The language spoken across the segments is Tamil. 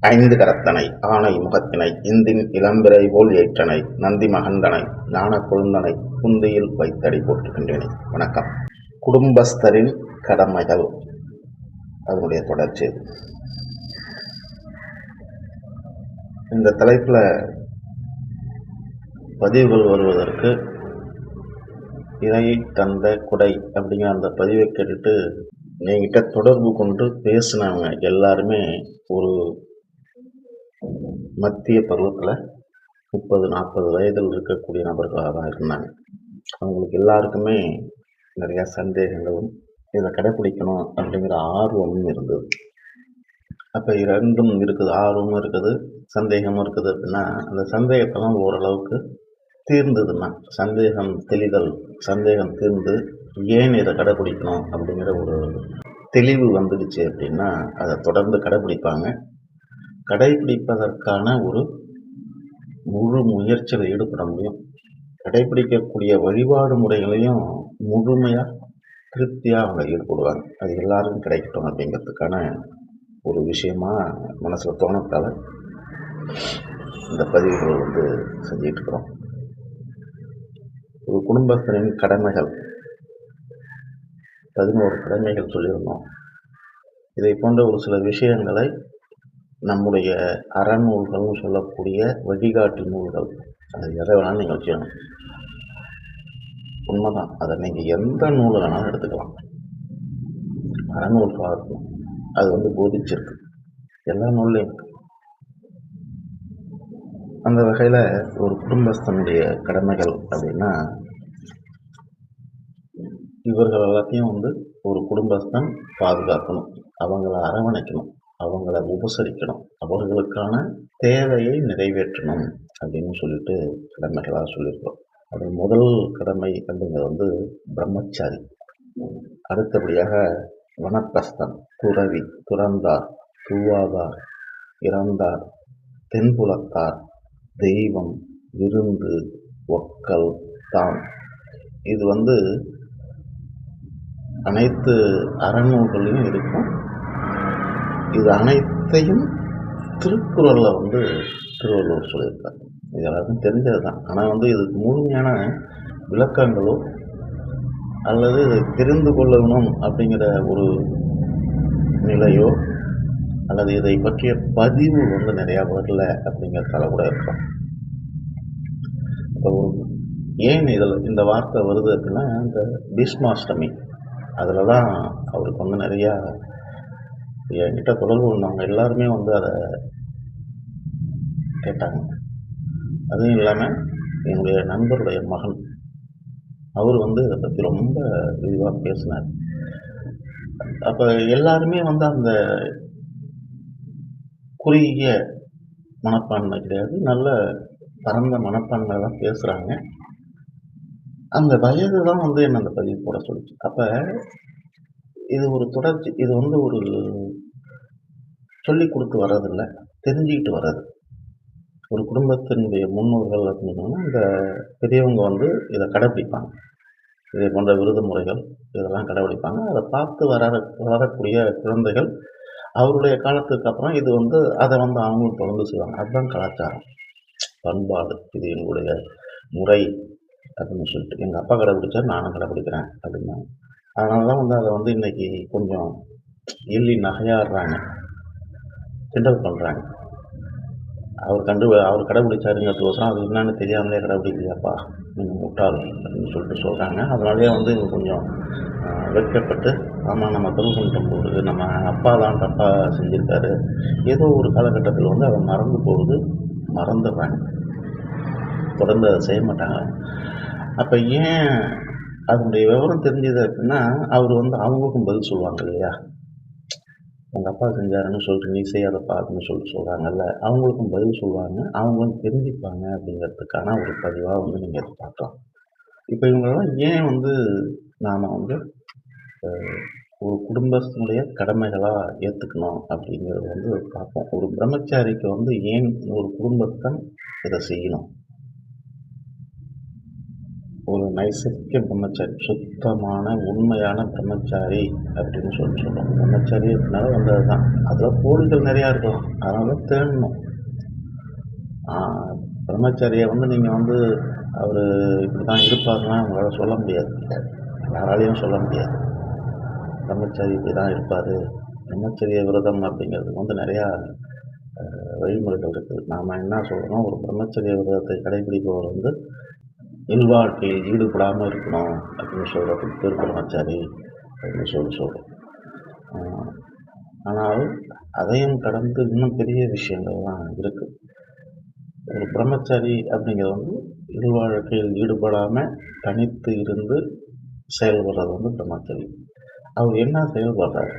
ஐந்து கரத்தனை ஆனை முகத்தினை இந்தின் இளம்பிறை போல் ஏற்றனை நந்தி மகந்தனை ஞான குழுந்தனை குந்தியில் வைத்தடி போற்றுகின்றேனே. வணக்கம். குடும்பஸ்தரின் கடமைகள். அதனுடைய தொடர்ச்சி. இந்த தலைப்பில் பதிவுகள் வருவதற்கு இணையை தந்த குடை அப்படிங்கிற அந்த பதிவை கேட்டுட்டு என்கிட்ட தொடர்பு கொண்டு பேசினவங்க எல்லாருமே ஒரு மத்திய பருவத்தில் முப்பது நாற்பது வயதில் இருக்கக்கூடிய நபர்களாக தான் இருந்தாங்க. அவங்களுக்கு எல்லாருக்குமே நிறையா சந்தேகங்களும் இதை கடைப்பிடிக்கணும் அப்படிங்கிற ஆர்வமும் இருந்தது. அப்போ இரண்டும் இருக்குது ஆர்வமும் இருக்குது சந்தேகமும் இருக்குது அப்படின்னா அந்த சந்தேகத்தெல்லாம் ஓரளவுக்கு தீர்ந்ததுன்னா சந்தேகம் தெளிதல் சந்தேகம் தீர்ந்து ஏன் இதை கடைப்பிடிக்கணும் அப்படிங்கிற ஒரு தெளிவு வந்துடுச்சு அப்படின்னா அதை தொடர்ந்து கடைப்பிடிப்பாங்க. கடைப்பிடிப்பதற்கான ஒரு முழு முயற்சியில் ஈடுபட முடியும். கடைப்பிடிக்கக்கூடிய வழிபாடு முறைகளையும் முழுமையாக திருப்தியாக அவங்க ஈடுபடுவாங்க. அது எல்லாருக்கும் கிடைக்கட்டும் அப்படிங்கிறதுக்கான ஒரு விஷயமாக மனசில் தோணத்தால் இந்த பதிவுகள் வந்து செஞ்சிகிட்டு இருக்கிறோம். ஒரு குடும்பத்தினரின் கடமைகள் பதினோரு கடமைகள் சொல்லியிருந்தோம். இதை போன்ற ஒரு சில விஷயங்களை நம்முடைய அறநூல்கள்னு சொல்லக்கூடிய வழிகாட்டி நூல்கள். அது எதை வேணாலும் நீங்கள் வச்சுக்கணும் உண்மைதான். அதை நீங்கள் எந்த நூலை வேணாலும் எடுத்துக்கலாம். அறநூல் பார்க்கும் அது வந்து போதிச்சிருக்கு. எல்லா நூல்லையும். அந்த வகையில் ஒரு குடும்பஸ்தனுடைய கடமைகள் அப்படின்னா இவர்கள் எல்லாத்தையும் வந்து ஒரு குடும்பஸ்தன் பாதுகாக்கணும். அவங்கள அரவணைக்கணும். அவங்கள உபசரிக்கணும். அவர்களுக்கான தேவையை நிறைவேற்றணும் அப்படின்னு சொல்லிட்டு கடமைகளாக சொல்லியிருக்கோம் அது முதல் கடமை அப்படிங்கிறது வந்து பிரம்மச்சாரி. அடுத்தபடியாக வனப்பிரஸ்தன் துறவி துறந்தார் தூவாதார் இறந்தார் தென்புலத்தார் தெய்வம் விருந்து ஒக்கல் தான். இது வந்து அனைத்து அறநூல்களையும் இருக்கும். இது அனைத்தையும் திருக்குறளில் வந்து திருவள்ளுவர் சொல்லியிருக்கார். இது எல்லாருக்கும் தெரிஞ்சது தான் ஆனால் வந்து இதுக்கு முழுமையான விளக்கங்களோ அல்லது இதை தெரிந்து கொள்ளணும் அப்படிங்கிற ஒரு நிலையோ அல்லது இதை பற்றிய பதிவு வந்து நிறையா வரல அப்படிங்கிறதால கூட இருக்கும். இப்போ ஒரு ஏன் இதில் இந்த வார்த்தை வருது அப்படின்னா இந்த பீஷ்மாஷ்டமி அதில் தான் அவருக்கு வந்து நிறையா என்கிட்ட தொடர்பு கொண்டவங்க எல்லாருமே வந்து அதை கேட்டாங்க. அதுவும் இல்லாமல் என்னுடைய நண்பருடைய மகன் அவர் வந்து இதை பற்றி ரொம்ப விரிவாக பேசினார். அப்போ எல்லாருமே வந்து அந்த குறுகிய மனப்பான்மை கிடையாது நல்ல பரந்த மனப்பான்மை தான் பேசுகிறாங்க அந்த வயது தான் வந்து என்னை அந்த பதிவு போட சொல்லிச்சு. அப்போ இது ஒரு தொடர்ச்சி இது வந்து ஒரு சொல்லி கொடுத்து வர்றதில்ல தெரிஞ்சுக்கிட்டு வர்றது. ஒரு குடும்பத்தினுடைய முன்னோர்கள் அப்படின்னா இந்த பெரியவங்க வந்து இதை கடைப்பிடிப்பாங்க. இதை போன்ற விருது முறைகள் இதெல்லாம் கடைப்பிடிப்பாங்க. அதை பார்த்து வர வளரக்கூடிய குழந்தைகள் அவருடைய காலத்துக்கு அப்புறம் இது வந்து அதை வந்து அவங்களும் தொடர்ந்து செய்வாங்க. அதுதான் கலாச்சாரம். பண்பாடு இது எங்களுடைய முறை அப்படின்னு சொல்லிட்டு. எங்கள் அப்பா கடைப்பிடிச்சா நானும் கடைப்பிடிக்கிறேன் அப்படின்னாங்க அதனால தான் வந்து அதை வந்து இன்னைக்கு கொஞ்சம் எள்ளி நகையாடுறாங்க. கிண்டல் பண்ணுறாங்க அவர் கண்டு அவர் கடைபிடிச்சாருங்கிறதுக்கோசரம் அது என்னன்னு தெரியாமலே கடைபிடிக்கலையாப்பா நீங்கள் முட்டாள் அப்படின்னு சொல்லிட்டு சொல்கிறாங்க அதனாலேயே வந்து இவங்க கொஞ்சம் வெட்கப்பட்டு ஆமாம் நம்ம தப்பு போகுது நம்ம அப்பா தான் தப்பாக செஞ்சுருக்காரு. ஏதோ ஒரு காலகட்டத்தில் வந்து அதை மறந்து போகுது மறந்துடுறாங்க. தொடர்ந்து அதை செய்ய மாட்டாங்க. அப்போ ஏன் அதனுடைய விவரம் தெரிஞ்சது அப்படின்னா அவர் வந்து அவங்களுக்கும் பதில் சொல்லுவாங்க இல்லையா? உங்கள் அப்பா செஞ்சாருன்னு சொல்லிட்டு நீ செய்யாதப்பா அப்படின்னு சொல்லிட்டு சொல்கிறாங்கல்ல அவங்களுக்கும் பதில் சொல்லுவாங்க. அவங்களும் தெரிஞ்சுப்பாங்க அப்படிங்கிறதுக்கான ஒரு பதிவாக வந்து நீங்கள் அதை பார்க்கலாம். இப்போ இவங்களெல்லாம் ஏன் வந்து நாம் வந்து ஒரு குடும்பத்தினுடைய கடமைகளாக ஏற்றுக்கணும் அப்படிங்கிறது வந்து பார்ப்போம். ஒரு பிரம்மச்சாரிக்கு வந்து ஏன் ஒரு குடும்பத்தை இதை செய்யணும்? நைசர்கிய பிரம்மச்சாரி சுத்தமான உண்மையான பிரம்மச்சாரி அப்படின்னு சொல்லி சொல்லுவோம் பிரம்மச்சாரி அப்படின்னால வந்தது தான் அதில் கோடிகள் நிறையா இருக்கலாம் அதனால தேடணும் பிரம்மச்சாரியை வந்து நீங்கள் வந்து அவர் இப்படி தான் இருப்பாருன்னா உங்களால் சொல்ல முடியாது. யாராலையும் சொல்ல முடியாது. பிரம்மச்சாரி இப்படி தான் இருப்பார். பிரம்மச்சரிய விரதம் அப்படிங்கிறதுக்கு வந்து நிறையா வழிமுறைகள் இருக்குது நாம் என்ன சொல்கிறோம் ஒரு பிரம்மச்சரிய விரதத்தை கடைபிடிப்பவர் வந்து இல்வாழ்க்கையில் ஈடுபடாமல் இருக்கணும் அப்படின்னு சொல்கிற பேர் பிரம்மச்சாரி அப்படின்னு சொல்லி சொல்கிறோம் ஆனால் அதையும் கடந்து இன்னும் பெரிய விஷயங்கள்லாம் இருக்குது ஒரு பிரம்மச்சாரி அப்படிங்கிறது வந்து இல்வாழ்க்கையில் ஈடுபடாமல் தனித்து இருந்து செயல்படுறது வந்து பிரம்மச்சாரி. அவர் என்ன செயல்படுறாரு?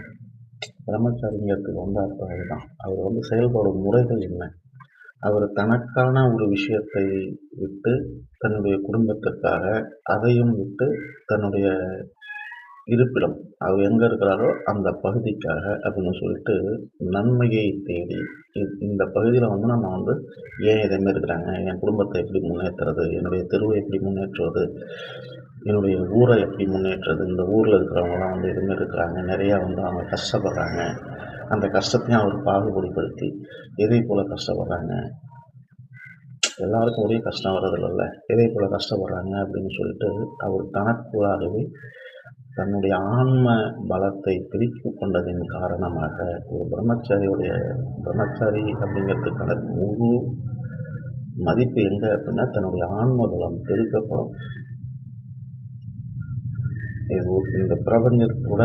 பிரம்மச்சாரிங்கிறதுக்கு வந்து அர்த்தம் அதுதான் அவர் வந்து செயல்படும் முறைகள் என்ன? அவர் தனக்கான ஒரு விஷயத்தை விட்டு தன்னுடைய குடும்பத்திற்காக அதையும் விட்டு தன்னுடைய இருப்பிடம் அவர் எங்கே இருக்கிறாரோ அந்த பகுதிக்காக அப்படின்னு சொல்லிட்டு நன்மையை தேடி இந்த பகுதியில் வந்து நம்ம வந்து ஏன் இதேமாரி இருக்கிறாங்க என் குடும்பத்தை எப்படி முன்னேற்றுறது? என்னுடைய தெருவை எப்படி முன்னேற்றுவது? என்னுடைய ஊரை எப்படி முன்னேற்றுறது? இந்த ஊரில் இருக்கிறவங்களாம் வந்து இதுமாரி இருக்கிறாங்க நிறையா வந்து அவங்க கஷ்டப்படுறாங்க. அந்த கஷ்டத்தையும் அவர் பாகுபடிப்படுத்தி எதை போல் கஷ்டப்படுறாங்க? எல்லாருக்கும் ஒரே கஷ்டம் வர்றதில்ல எதை போல் கஷ்டப்படுறாங்க அப்படின்னு சொல்லிட்டு அவர் தனக்குள்ளாகவே தன்னுடைய ஆன்ம பலத்தை பிரித்து கொண்டதின் காரணமாக ஒரு பிரம்மச்சாரியுடைய பிரம்மச்சாரி அப்படிங்கிறதுக்கான முழு மதிப்பு எங்கே அப்படின்னா தன்னுடைய ஆன்ம பலம் பெருக்கப்படும். இது இந்த பிரபஞ்சத்தோட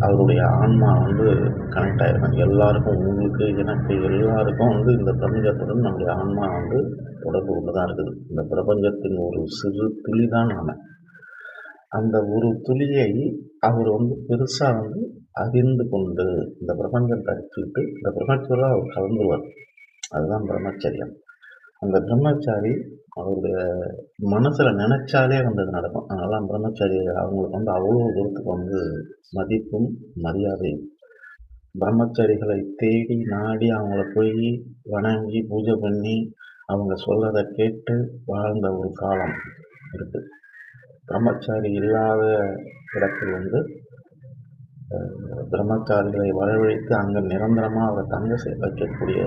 அவருடைய ஆன்மா வந்து கனெக்ட் ஆகிருக்கும் எல்லாருக்கும் உங்களுக்கு எனக்கு எல்லாருக்கும் வந்து இந்த பிரபஞ்சத்துடன் நம்முடைய ஆன்மா வந்து தொடர்பு கொண்டு தான் இருக்குது. இந்த பிரபஞ்சத்தின் ஒரு சிறு துளி தான் நாம. அந்த ஒரு துளியை அவர் வந்து பெருசாக வந்து அறிந்து கொண்டு இந்த பிரபஞ்சத்தை அறிச்சுக்கிட்டு இந்த பிரபஞ்சத்தில் அவர் கலந்துவார். அதுதான் பிரம்மச்சரியம். அந்த பிரம்மச்சாரி அவருடைய மனசில் நினைச்சாலே வந்து அது நடக்கும். அதனால பிரம்மச்சாரி அவங்களுக்கு வந்து அவ்வளோ தூரத்துக்கு வந்து மதிப்பும் மரியாதையும். பிரம்மச்சாரிகளை தேடி நாடி அவங்கள போய் வணங்கி பூஜை பண்ணி அவங்க சொல்றதை கேட்டு வாழ்ந்த ஒரு காலம் இருக்கு. பிரம்மச்சாரி இல்லாத இடத்தில் வந்து பிரம்மச்சாரிகளை வரவழைத்து அங்கே நிரந்தரமாக அவரை தங்க செய்ய வைக்கக்கூடிய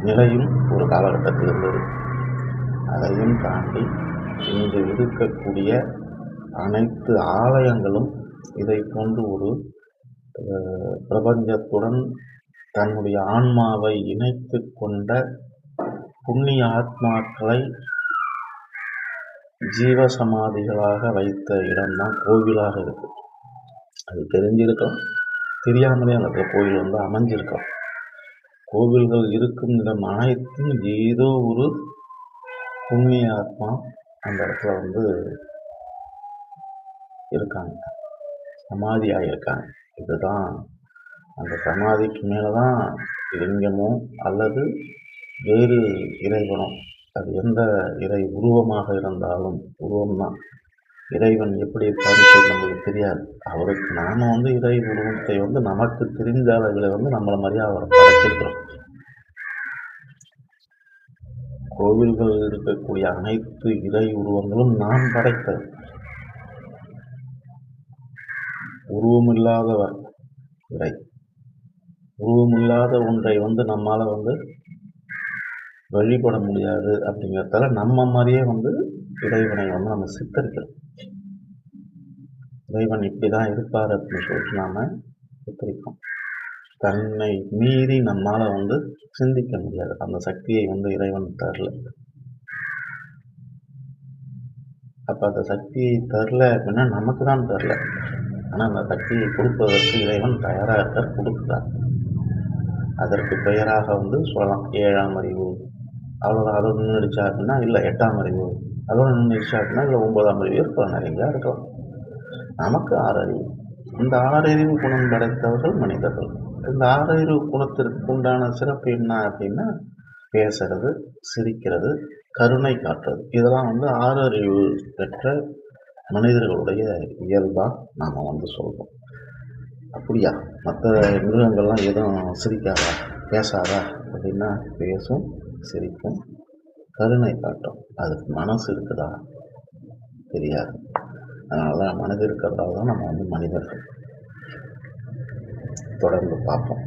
நிலையும் ஒரு காலகட்டத்தில் இருந்தது. அதையும் தாண்டி இங்கு இருக்கக்கூடிய அனைத்து ஆலயங்களும் இதை போன்று ஒரு பிரபஞ்சத்துடன் தன்னுடைய ஆன்மாவை இணைத்து கொண்ட புண்ணிய ஆத்மாக்களை ஜீவசமாதிகளாக வைத்த இடம்தான் கோவிலாக இருக்குது அது தெரிஞ்சிருக்கோம் தெரியாமலே அந்த கோயில் கோவில் வந்து அமைஞ்சிருக்கோம் கோவில்கள் இருக்கும் இடம் அனைத்தும் ஏதோ ஒரு புண்ணிய ஆத்மா அந்த இடத்துல வந்து இருக்காங்க. சமாதி ஆகியிருக்காங்க இதுதான் அந்த சமாதிக்கு மேலே தான் லிங்கமோ அல்லது வேறு இறைவனோ. அது எந்த இறை உருவமாக இருந்தாலும் உருவம் தான் இறைவன் எப்படி இருப்பான்னு நம்மளுக்கு தெரியாது. அவருக்கு நாம் வந்து இறை உருவத்தை வந்து நமக்கு தெரிந்த அளவில் வந்து நம்மளை மாதிரியே அவரை படைச்சிருக்கிறோம். கோவில்கள் இருக்கக்கூடிய அனைத்து இறை உருவங்களும் நாம் படைத்தது. உருவமில்லாதவர் இறை. உருவமில்லாத ஒன்றை வந்து நம்மால் வந்து வழிபட முடியாது அப்படிங்கிறதால நம்ம மாதிரியே வந்து இறைவனை வந்து நம்ம சித்தரிக்கிறோம் இறைவன் இப்படி தான் இருப்பார் அப்படின்னு சொல்லிட்டு நாம் சித்தரிப்போம் தன்னை மீறி நம்மால் வந்து சிந்திக்க முடியாது. அந்த சக்தியை வந்து இறைவன் தரல. அப்போ அந்த சக்தியை தரல அப்படின்னா நமக்கு தான் தரல. ஆனால் அந்த சக்தியை கொடுப்பதற்கு இறைவன் தயாராக இருக்க கொடுக்குறார். அதற்கு பெயராக வந்து சொல்லலாம். ஏழாம் அறிவு. அவ்வளோதான் அது முன்னடிச்சா அப்படின்னா இல்லை எட்டாம் அறிவு. அதுவும் நின்றுடுச்சா அப்படின்னா இல்லை ஒன்பதாம் அறிவு இருக்கலாம் நிறையா இருக்கலாம் நமக்கு ஆறு அறிவு. இந்த ஆறறிவு குணம் படைத்தவர்கள் மனிதர்கள். இந்த ஆறறிவு குணத்திற்கு உண்டான சிறப்பு என்ன அப்படின்னா பேசுறது சிரிக்கிறது கருணை காட்டுறது. இதெல்லாம் வந்து ஆறறிவு பெற்ற மனிதர்களுடைய இயல்பாக நாம் வந்து சொல்கிறோம் அப்படியா? மற்ற மிருகங்கள்லாம் எதுவும் சிரிக்காதா? பேசாதா? அப்படின்னா பேசும் சிரிக்கும் கருணை காட்டும். அதுக்கு மனசு இருக்குதா? தெரியாது. அதனால தான் மனிதர் இருக்கிறதால தான் நம்ம வந்து மனிதர்கள் தொடர்ந்து பார்ப்போம்.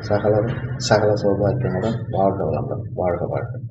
சகல சகல சௌபாக்கியங்களுடன் வாழ்க வளங்கள் வாழ்க வாழ்க.